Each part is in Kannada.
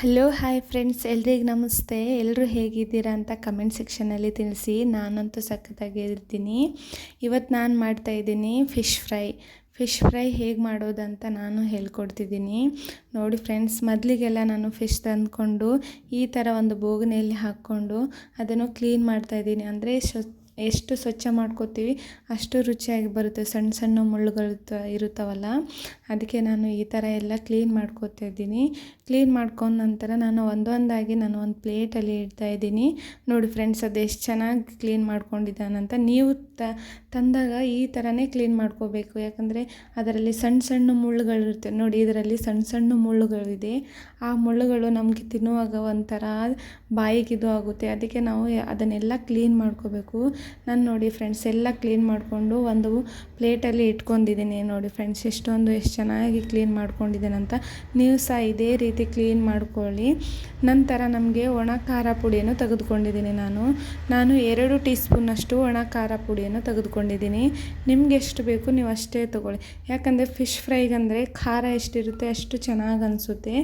ಹಲೋ ಹಾಯ್ ಫ್ರೆಂಡ್ಸ್ ಎಲ್ರಿಗೂ ನಮಸ್ತೆ. ಎಲ್ಲರೂ ಹೇಗಿದ್ದೀರಾ ಅಂತ ಕಮೆಂಟ್ ಸೆಕ್ಷನಲ್ಲಿ ತಿಳಿಸಿ. ನಾನಂತೂ ಸಖತ್ತಾಗಿರ್ತೀನಿ ಇವತ್ತು ನಾನು ಮಾಡ್ತಾ ಇದ್ದೀನಿ ಫಿಶ್ ಫ್ರೈ ಫಿಶ್ ಫ್ರೈ ಹೇಗೆ ಮಾಡೋದಂತ ನಾನು ಹೇಳ್ಕೊಡ್ತಿದ್ದೀನಿ. ನೋಡಿ ಫ್ರೆಂಡ್ಸ್ ಮೊದಲಿಗೆಲ್ಲ ನಾನು ಫಿಶ್ ತಂದ್ಕೊಂಡು ಈ ಥರ ಒಂದು ಬೋಗನೆಯಲ್ಲಿ ಹಾಕ್ಕೊಂಡು ಅದನ್ನು ಕ್ಲೀನ್ ಮಾಡ್ತಾ ಇದ್ದೀನಿ. ಅಂದರೆ ಎಷ್ಟು ಸ್ವಚ್ಛ ಮಾಡ್ಕೋತೀವಿ ಅಷ್ಟು ರುಚಿಯಾಗಿ ಬರುತ್ತೆ. ಸಣ್ಣ ಸಣ್ಣ ಮುಳ್ಳುಗಳು ಇರುತ್ತವಲ್ಲ, ಅದಕ್ಕೆ ನಾನು ಈ ಥರ ಎಲ್ಲ ಕ್ಲೀನ್ ಮಾಡ್ಕೋತಾ ಇದ್ದೀನಿ. ಕ್ಲೀನ್ ಮಾಡ್ಕೊಂಡ ನಂತರ ನಾನು ಒಂದೊಂದಾಗಿ ನಾನು ಒಂದು ಪ್ಲೇಟಲ್ಲಿ ಇಡ್ತಾ ಇದ್ದೀನಿ. ನೋಡಿ ಫ್ರೆಂಡ್ಸ್ ಅದು ಎಷ್ಟು ಚೆನ್ನಾಗಿ ಕ್ಲೀನ್ ಮಾಡ್ಕೊಂಡಿದ್ದಾನಂತ ನೀವು ತಂದಾಗ ಈ ಥರನೇ ಕ್ಲೀನ್ ಮಾಡ್ಕೋಬೇಕು. ಯಾಕಂದರೆ ಅದರಲ್ಲಿ ಸಣ್ಣ ಸಣ್ಣ ಮುಳ್ಳುಗಳಿರುತ್ತೆ ನೋಡಿ ಇದರಲ್ಲಿ ಸಣ್ಣ ಸಣ್ಣ ಮುಳ್ಳುಗಳಿದೆ. ಆ ಮುಳ್ಳುಗಳು ನಮಗೆ ತಿನ್ನುವಾಗ ಒಂಥರ ಬಾಯಿಗೆ ಇದು ಆಗುತ್ತೆ. ಅದಕ್ಕೆ ನಾವು ಅದನ್ನೆಲ್ಲ ಕ್ಲೀನ್ ಮಾಡ್ಕೋಬೇಕು. ನಾನು ನೋಡಿ ಫ್ರೆಂಡ್ಸ್ ಎಲ್ಲ ಕ್ಲೀನ್ ಮಾಡಿಕೊಂಡು ಒಂದು ಪ್ಲೇಟಲ್ಲಿ ಇಟ್ಕೊಂಡಿದ್ದೀನಿ. ನೋಡಿ ಫ್ರೆಂಡ್ಸ್ ಎಷ್ಟೊಂದು ಎಷ್ಟು ಚೆನ್ನಾಗಿ ಕ್ಲೀನ್ ಮಾಡ್ಕೊಂಡಿದ್ದೀನಂತ ನೀವು ಸಹ ಇದೇ ರೀತಿ ಕ್ಲೀನ್ ಮಾಡ್ಕೊಳ್ಳಿ. ನಂತರ ನಮಗೆ ಒಣ ಖಾರ ಪುಡಿಯನ್ನು ತೆಗೆದುಕೊಂಡಿದ್ದೀನಿ ನಾನು. ನಾನು ಎರಡು ಟೀ ಸ್ಪೂನಷ್ಟು ಒಣ ಖಾರ ಪುಡಿಯನ್ನು ತೆಗೆದುಕೊಂಡಿದ್ದೀನಿ. ನಿಮ್ಗೆ ಎಷ್ಟು ಬೇಕು ನೀವು ಅಷ್ಟೇ ತೊಗೊಳ್ಳಿ. ಯಾಕಂದರೆ ಫಿಶ್ ಫ್ರೈಗಂದರೆ ಖಾರ ಎಷ್ಟಿರುತ್ತೆ ಅಷ್ಟು ಚೆನ್ನಾಗಿ ಅನಿಸುತ್ತೆ.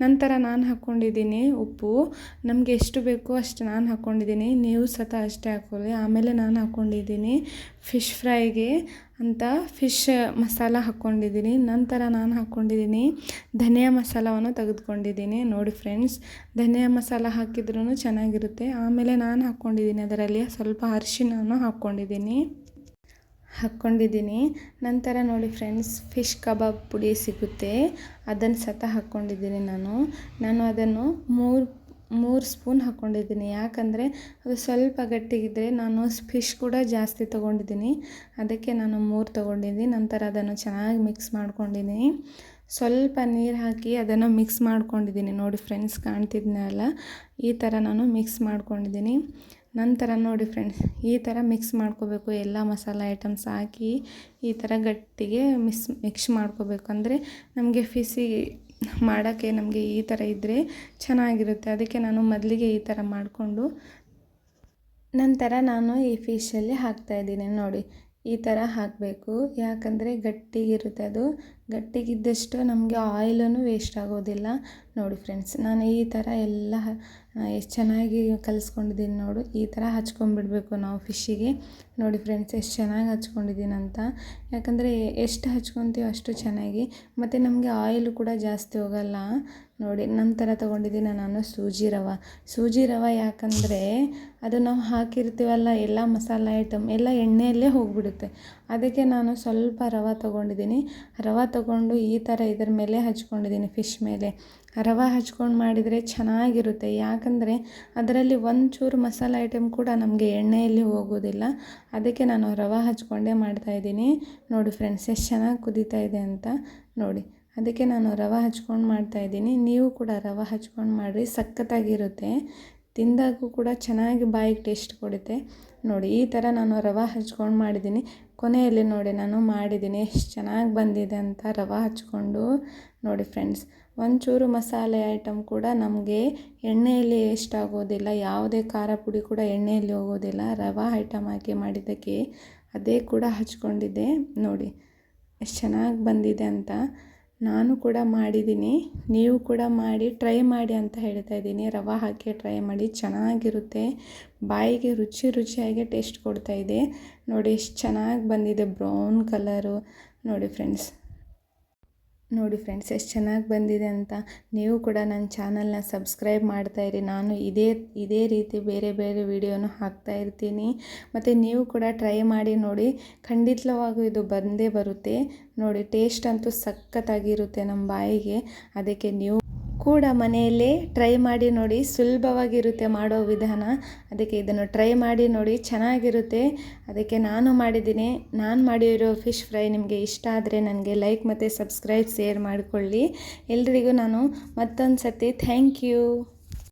ನಂತರ ನಾನು ಹಾಕ್ಕೊಂಡಿದ್ದೀನಿ ಉಪ್ಪು. ನಮಗೆ ಎಷ್ಟು ಬೇಕು ಅಷ್ಟು ನಾನು ಹಾಕ್ಕೊಂಡಿದ್ದೀನಿ. ನೀವು ಸತ ಅಷ್ಟೇ ಹಾಕ್ಕೊಳ್ಳಿ. ಆಮೇಲೆ ನಾನು ಹಾಕ್ಕೊಂಡಿದ್ದೀನಿ ಫಿಶ್ ಫ್ರೈಗೆ. ಅಂತ ಫಿಶ್ ಮಸಾಲ ಹಾಕ್ಕೊಂಡಿದ್ದೀನಿ. ನಂತರ ನಾನು ಹಾಕ್ಕೊಂಡಿದ್ದೀನಿ ಧನಿಯಾ ಮಸಾಲವನ್ನು ತೆಗೆದುಕೊಂಡಿದ್ದೀನಿ. ನೋಡಿ ಫ್ರೆಂಡ್ಸ್ ಧನಿಯಾ ಮಸಾಲ ಹಾಕಿದ್ರೂ ಚೆನ್ನಾಗಿರುತ್ತೆ. ಆಮೇಲೆ ನಾನು ಹಾಕ್ಕೊಂಡಿದ್ದೀನಿ ಅದರಲ್ಲಿ ಸ್ವಲ್ಪ ಅರಿಶಿನವನ್ನು ಹಾಕ್ಕೊಂಡಿದ್ದೀನಿ. ಹಾಕ್ಕೊಂಡಿದ್ದೀನಿ. ನಂತರ ನೋಡಿ ಫ್ರೆಂಡ್ಸ್ ಫಿಶ್ ಕಬಾಬ್ ಪುಡಿ ಸಿಗುತ್ತೆ. ಅದನ್ನು ಸತ ಹಾಕ್ಕೊಂಡಿದ್ದೀನಿ ನಾನು. ನಾನು ಅದನ್ನು ಮೂರು ಮೂರು ಸ್ಪೂನ್ ಹಾಕ್ಕೊಂಡಿದ್ದೀನಿ ಯಾಕಂದರೆ ಅದು ಸ್ವಲ್ಪ ಗಟ್ಟಿಗಿದ್ದರೆ ನಾನು ಫಿಶ್ ಕೂಡ ಜಾಸ್ತಿ ತೊಗೊಂಡಿದ್ದೀನಿ. ಅದಕ್ಕೆ ನಾನು ಮೂರು ತೊಗೊಂಡಿದ್ದೀನಿ. ನಂತರ ಅದನ್ನು ಚೆನ್ನಾಗಿ ಮಿಕ್ಸ್ ಮಾಡ್ಕೊಂಡಿದ್ದೀನಿ. ಸ್ವಲ್ಪ ನೀರು ಹಾಕಿ ಅದನ್ನು ಮಿಕ್ಸ್ ಮಾಡ್ಕೊಂಡಿದ್ದೀನಿ. ನೋಡಿ ಫ್ರೆಂಡ್ಸ್ ಕಾಣ್ತಿದ್ನಲ್ಲ ಈ ಥರ ನಾನು ಮಿಕ್ಸ್ ಮಾಡ್ಕೊಂಡಿದ್ದೀನಿ. ನಂತರ ನೋಡಿ ಫ್ರೆಂಡ್ಸ್, ಈ ಥರ ಮಿಕ್ಸ್ ಮಾಡ್ಕೋಬೇಕು. ಎಲ್ಲ ಮಸಾಲ ಐಟಮ್ಸ್ ಹಾಕಿ ಈ ಥರ ಗಟ್ಟಿಗೆ ಮಿಕ್ಸ್ ಮಿಕ್ಸ್ ಮಾಡ್ಕೋಬೇಕು. ಅಂದರೆ ನಮಗೆ ಫಿಸಿ ಮಾಡೋಕ್ಕೆ ನಮಗೆ ಈ ಥರ ಇದ್ದರೆ ಚೆನ್ನಾಗಿರುತ್ತೆ. ಅದಕ್ಕೆ ನಾನು ಮೊದಲಿಗೆ ಈ ಥರ ಮಾಡಿಕೊಂಡು ನಂತರ ನಾನು ಈ ಫಿಶಲ್ಲಿ ಹಾಕ್ತಾಯಿದ್ದೀನಿ ನೋಡಿ. ಈ ಥರ ಹಾಕಬೇಕು. ಯಾಕಂದರೆ ಗಟ್ಟಿಗಿರುತ್ತೆ ಅದು. ಗಟ್ಟಿಗಿದ್ದಷ್ಟು ನಮಗೆ ಆಯಿಲನ್ನು ವೇಸ್ಟ್ ಆಗೋದಿಲ್ಲ. ನೋಡಿ ಫ್ರೆಂಡ್ಸ್ ನಾನು ಈ ಥರ ಎಲ್ಲ ಎಷ್ಟು ಚೆನ್ನಾಗಿ ಕಲಿಸ್ಕೊಂಡಿದ್ದೀನಿ ನೋಡು. ಈ ಥರ ಹಚ್ಕೊಂಡ್ಬಿಡ್ಬೇಕು ನಾವು ಫಿಶ್ಶಿಗೆ. ನೋಡಿ ಫ್ರೆಂಡ್ಸ್, ಎಷ್ಟು ಚೆನ್ನಾಗಿ ಹಚ್ಕೊಂಡಿದ್ದೀನಿ ಅಂತ. ಯಾಕಂದರೆ ಎಷ್ಟು ಹಚ್ಕೊತೀವೋ ಅಷ್ಟು ಚೆನ್ನಾಗಿ. ಮತ್ತು ನಮಗೆ ಆಯಿಲು ಕೂಡ ಜಾಸ್ತಿ ಹೋಗಲ್ಲ. ನೋಡಿ ನಂತರ ತೊಗೊಂಡಿದ್ದೀನಿ ನಾನು ಸೂಜಿ ರವೆ. ಸೂಜಿ ರವೆ ಯಾಕಂದರೆ ಅದು ನಾವು ಹಾಕಿರ್ತೀವಲ್ಲ, ಎಲ್ಲ ಮಸಾಲೆ ಐಟಮ್ ಎಲ್ಲ ಎಣ್ಣೆಯಲ್ಲೇ ಹೋಗಿಬಿಡುತ್ತೆ. ಅದಕ್ಕೆ ನಾನು ಸ್ವಲ್ಪ ರವೆ ತೊಗೊಂಡಿದ್ದೀನಿ ರವೆ ತೊಗೊಂಡು ಈ ಥರ ಇದ್ರ ಮೇಲೆ ಹಚ್ಕೊಂಡಿದ್ದೀನಿ ಫಿಶ್ ಮೇಲೆ. ರವೆ ಹಚ್ಕೊಂಡು ಮಾಡಿದರೆ ಚೆನ್ನಾಗಿರುತ್ತೆ. ಯಾಕಂದರೆ ಅದರಲ್ಲಿ ಒಂಚೂರು ಮಸಾಲ ಐಟಮ್ ಕೂಡ ನಮಗೆ ಎಣ್ಣೆಯಲ್ಲಿ ಹೋಗೋದಿಲ್ಲ. ಅದಕ್ಕೆ ನಾನು ರವೆ ಹಚ್ಕೊಂಡೇ ಮಾಡ್ತಾಯಿದ್ದೀನಿ ನೋಡಿ ಫ್ರೆಂಡ್ಸ್ ಎಷ್ಟು ಚೆನ್ನಾಗಿ ಕುದೀತಾ ಇದೆ ಅಂತ ನೋಡಿ. ಅದಕ್ಕೆ ನಾನು ರವೆ ಹಚ್ಕೊಂಡು ಮಾಡ್ತಾಯಿದ್ದೀನಿ ನೀವು ಕೂಡ ರವೆ ಹಚ್ಕೊಂಡು ಮಾಡಿರಿ, ಸಖತ್ತಾಗಿರುತ್ತೆ. ತಿಂದಾಗೂ ಕೂಡ ಚೆನ್ನಾಗಿ ಬಾಯಿಗೆ ಟೇಸ್ಟ್ ಕೊಡುತ್ತೆ. ನೋಡಿ, ಈ ಥರ ನಾನು ರವೆ ಹಚ್ಕೊಂಡು ಮಾಡಿದ್ದೀನಿ. ಕೊನೆಯಲ್ಲಿ ನೋಡಿ ನಾನು ಮಾಡಿದ್ದೀನಿ. ಎಷ್ಟು ಚೆನ್ನಾಗಿ ಬಂದಿದೆ ಅಂತ ರವೆ ಹಚ್ಕೊಂಡು. ನೋಡಿ ಫ್ರೆಂಡ್ಸ್ ಒಂಚೂರು ಮಸಾಲೆ ಐಟಮ್ ಕೂಡ ನಮಗೆ ಎಣ್ಣೆಯಲ್ಲಿ ಎಷ್ಟಾಗೋದಿಲ್ಲ ಯಾವುದೇ ಖಾರ ಪುಡಿ ಕೂಡ ಎಣ್ಣೆಯಲ್ಲಿ ಹೋಗೋದಿಲ್ಲ. ರವೆ ಐಟಮ್ ಹಾಕಿ ಮಾಡಿದ್ದಕ್ಕೆ ಅದೇ ಕೂಡ ಹಚ್ಕೊಂಡಿದ್ದೆ. ನೋಡಿ, ಎಷ್ಟು ಚೆನ್ನಾಗಿ ಬಂದಿದೆ ಅಂತ. ನಾನು ಕೂಡ ಮಾಡಿದ್ದೀನಿ. ನೀವು ಕೂಡ ಮಾಡಿ ಟ್ರೈ ಮಾಡಿ ಅಂತ ಹೇಳ್ತಾ ಇದ್ದೀನಿ. ರವೆ ಹಾಕಿ ಟ್ರೈ ಮಾಡಿ. ಚೆನ್ನಾಗಿರುತ್ತೆ. ಬಾಯಿಗೆ ರುಚಿ ರುಚಿಯಾಗಿ ಟೇಸ್ಟ್ ಕೊಡ್ತಾ ಇದೆ. ನೋಡಿ, ಎಷ್ಟು ಚೆನ್ನಾಗಿ ಬಂದಿದೆ. ಬ್ರೌನ್ ಕಲರು ನೋಡಿ ಫ್ರೆಂಡ್ಸ್ ನೋಡಿ ಫ್ರೆಂಡ್ಸ್ ಎಷ್ಟು ಚೆನ್ನಾಗಿ ಬಂದಿದೆ ಅಂತ ನೀವು ಕೂಡ ನನ್ನ ಚಾನಲ್ನ ಸಬ್ಸ್ಕ್ರೈಬ್ ಮಾಡ್ತಾಯಿರಿ ನಾನು ಇದೇ ಇದೇ ರೀತಿ ಬೇರೆ ಬೇರೆ ವಿಡಿಯೋನು ಹಾಕ್ತಾ ಇರ್ತೀನಿ. ಮತ್ತು ನೀವು ಕೂಡ ಟ್ರೈ ಮಾಡಿ ನೋಡಿ, ಖಂಡಿತವಾಗೂ ಇದು ಬಂದೇ ಬರುತ್ತೆ. ನೋಡಿ ಟೇಸ್ಟ್ ಅಂತೂ ಸಖತ್ತಾಗಿರುತ್ತೆ ನಮ್ಮ ಬಾಯಿಗೆ. ಅದಕ್ಕೆ ನೀವು ಕೂಡ ಮನೆಯಲ್ಲೇ ಟ್ರೈ ಮಾಡಿ ನೋಡಿ ಸುಲಭವಾಗಿರುತ್ತೆ ಮಾಡೋ ವಿಧಾನ. ಅದಕ್ಕೆ ಇದನ್ನು ಟ್ರೈ ಮಾಡಿ ನೋಡಿ ಚೆನ್ನಾಗಿರುತ್ತೆ. ಅದಕ್ಕೆ ನಾನು ಮಾಡಿದ್ದೀನಿ. ನಾನು ಮಾಡಿರೋ ಫಿಶ್ ಫ್ರೈ ನಿಮಗೆ ಇಷ್ಟ ಆದರೆ ನನಗೆ ಲೈಕ್ ಮತ್ತು ಸಬ್ಸ್ಕ್ರೈಬ್ ಶೇರ್ ಮಾಡಿಕೊಳ್ಳಿ. ಎಲ್ರಿಗೂ ನಾನು ಮತ್ತೊಂದು ಸರ್ತಿ ಥ್ಯಾಂಕ್ ಯು